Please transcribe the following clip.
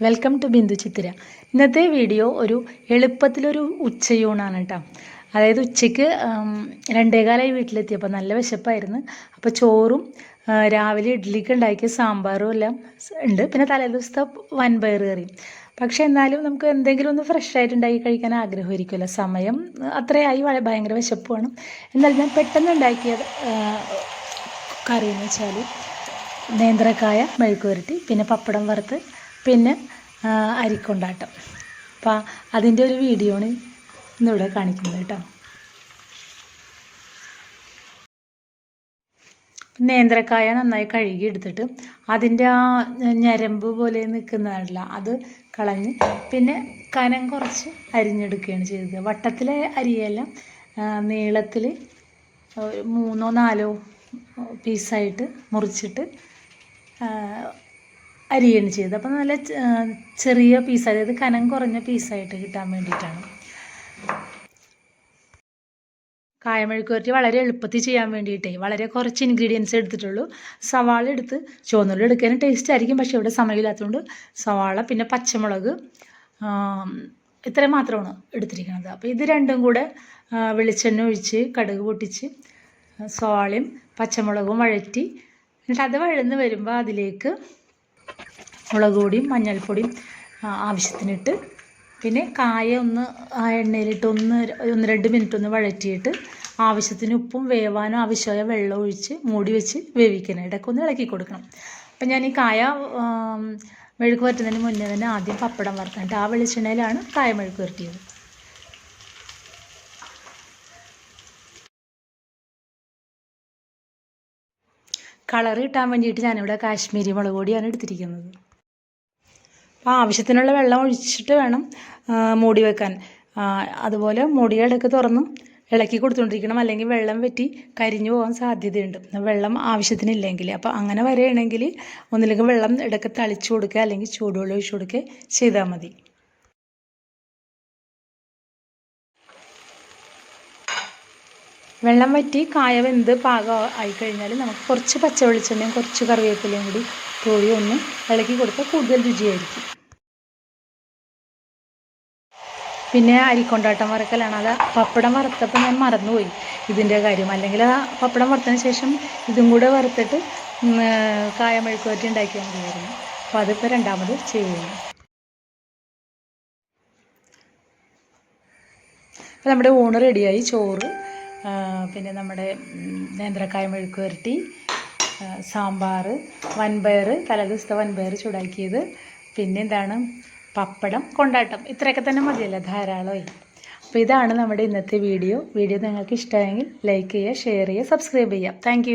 Welcome to Bindu ചിത്തിര ഇന്നത്തെ video ഒരു എളുപ്പത്തിലൊരു ഉച്ചയൂണാണ് കേട്ടോ അതായത് ഉച്ചയ്ക്ക് രണ്ടേകാലായി വീട്ടിലെത്തിയപ്പോൾ നല്ല വിശപ്പായിരുന്നു. അപ്പോൾ ചോറും രാവിലെ ഇഡ്ഡലിക്ക് ഉണ്ടാക്കിയ സാമ്പാറും എല്ലാം ഉണ്ട്. പിന്നെ തലേദിവസത്തെ വൻപയർ കറി പക്ഷേ എന്നാലും നമുക്ക് എന്തെങ്കിലും ഒന്ന് ഫ്രഷ് ആയിട്ട് ഉണ്ടാക്കി കഴിക്കാൻ ആഗ്രഹമായിരിക്കുമല്ലോ. സമയം അത്രയായി ഭയങ്കര വിശപ്പുമാണ്. എന്നാലും ഞാൻ പെട്ടെന്ന് ഉണ്ടാക്കിയ കറി എന്ന് വെച്ചാൽ നേന്ത്രക്കായ മെഴുക്ക് പുരട്ടി പിന്നെ പപ്പടം വറുത്ത് പിന്നെ അരിക്കൊണ്ടാട്ടം. അപ്പം അതിന്റെ ഒരു വീഡിയോ ആണ് ഇന്നിവിടെ കാണിക്കുന്നത് കേട്ടോ. നേന്ത്രക്കായ നന്നായി കഴുകി എടുത്തിട്ട് അതിന്റെ ആ ഞരമ്പ് പോലെ നിൽക്കുന്നതല്ല അത് കളഞ്ഞ് പിന്നെ കനം കുറച്ച് അരിഞ്ഞെടുക്കുകയാണ് ചെയ്തത്. വട്ടത്തിലെ അരിയെല്ലാം നീളത്തിൽ മൂന്നോ നാലോ പീസായിട്ട് മുറിച്ചിട്ട് അരിയാണ് ചെയ്തത്. അപ്പം നല്ല ചെറിയ പീസ് അതായത് കനം കുറഞ്ഞ പീസായിട്ട് കിട്ടാൻ വേണ്ടിയിട്ടാണ്. കായമെഴുക്കുവരട്ടി വളരെ എളുപ്പത്തിൽ ചെയ്യാൻ വേണ്ടിയിട്ടേ വളരെ കുറച്ച് ഇൻഗ്രീഡിയൻസ് എടുത്തിട്ടുള്ളൂ. സവാള എടുത്ത് ചുവന്നുള്ളി എടുക്കാനും ടേസ്റ്റ് ആയിരിക്കും പക്ഷേ ഇവിടെ സമയമില്ലാത്തതുകൊണ്ട് സവാള പിന്നെ പച്ചമുളക് ഇത്രയും മാത്രമാണ് എടുത്തിരിക്കുന്നത്. അപ്പോൾ ഇത് രണ്ടും കൂടെ വെളിച്ചെണ്ണ ഒഴിച്ച് കടുക് പൊട്ടിച്ച് സവാളയും പച്ചമുളകും വഴറ്റി എന്നിട്ട് അത് വഴന്ന് വരുമ്പോൾ അതിലേക്ക് മുളക് പൊടിയും മഞ്ഞൾപ്പൊടിയും ആവശ്യത്തിനിട്ട് പിന്നെ കായ ഒന്ന് ആ എണ്ണയിലിട്ട് ഒന്ന് ഒന്ന് രണ്ട് മിനിറ്റ് ഒന്ന് വഴറ്റിയിട്ട് ആവശ്യത്തിന് ഉപ്പും വേവാനും ആവശ്യമായ വെള്ളം ഒഴിച്ച് മൂടി വെച്ച് വേവിക്കണം. ഇടയ്ക്ക് ഒന്ന് ഇളക്കി കൊടുക്കണം. അപ്പം ഞാൻ ഈ കായ മെഴുക്ക് വരട്ടുന്നതിന് മുന്നേ തന്നെ ആദ്യം പപ്പടം വറുത്തിട്ട് ആ വെളിച്ചെണ്ണയിലാണ് കായ മെഴുക്ക് വരട്ടിയത്. കളർ കിട്ടാൻ വേണ്ടിയിട്ട് ഞാനിവിടെ കാശ്മീരി മുളക് പൊടിയാണ് എടുത്തിരിക്കുന്നത്. അപ്പോൾ ആവശ്യത്തിനുള്ള വെള്ളം ഒഴിച്ചിട്ട് വേണം മൂടി വെക്കാൻ. അതുപോലെ മൂടി ഇടയ്ക്ക് തുറന്ന് ഇളക്കി കൊടുത്തുകൊണ്ടിരിക്കണം അല്ലെങ്കിൽ വെള്ളം വെറ്റി കരിഞ്ഞു പോകാൻ സാധ്യതയുണ്ട്. വെള്ളം ആവശ്യത്തിനില്ലെങ്കിൽ. അപ്പോൾ അങ്ങനെ വരികയാണെങ്കിൽ ഒന്നില്ലെങ്കിൽ വെള്ളം ഇടയ്ക്ക് തളിച്ചു കൊടുക്കുക അല്ലെങ്കിൽ ചൂടുവെള്ളം ഒഴിച്ചു കൊടുക്കുക ചെയ്താൽ മതി. വെള്ളം വറ്റി കായ വെന്ത് പാകം ആയി കഴിഞ്ഞാൽ നമുക്ക് കുറച്ച് പച്ച വെളിച്ചെണ്ണയും കുറച്ച് കറിവേപ്പിലയും കൂടി തൂവി ഒന്ന് ഇളക്കി കൊടുത്താൽ കൂടുതൽ രുചിയായിരിക്കും. പിന്നെ അരിക്കൊണ്ടാട്ടം വറക്കലാണ്. അത് പപ്പടം വറുത്തപ്പോൾ ഞാൻ മറന്നുപോയി ഇതിന്റെ കാര്യം. അല്ലെങ്കിൽ ആ പപ്പടം വറുത്തതിന് ശേഷം ഇതും കൂടെ വറുത്തിട്ട് കായമെഴുക്ക് കായ മെഴുക്ക് വരട്ടി ഉണ്ടാക്കിയാൽ മതിയായിരുന്നു. അപ്പോൾ അതിപ്പോൾ രണ്ടാമത് ചെയ്യുന്നു. അപ്പോൾ നമ്മുടെ ഊണ് റെഡിയായി. ചോറ് പിന്നെ നമ്മുടെ നേന്ത്രക്കായ മെഴുക്ക് വരട്ടി സാമ്പാർ വൻപയർ തലേദിവസത്തെ വൻപയർ ചൂടാക്കിയത്. പിന്നെ എന്താണ്? പപ്പടം കൊണ്ടാട്ടം. ഇത്രയൊക്കെ തന്നെ മതിയല്ലോ? ധാരാളമായി. അപ്പോൾ ഇതാണ് നമ്മുടെ ഇന്നത്തെ വീഡിയോ. വീഡിയോ നിങ്ങൾക്ക് ഇഷ്ടമായെങ്കിൽ ലൈക്ക് ചെയ്യുക ഷെയർ ചെയ്യുക സബ്സ്ക്രൈബ് ചെയ്യുക. താങ്ക്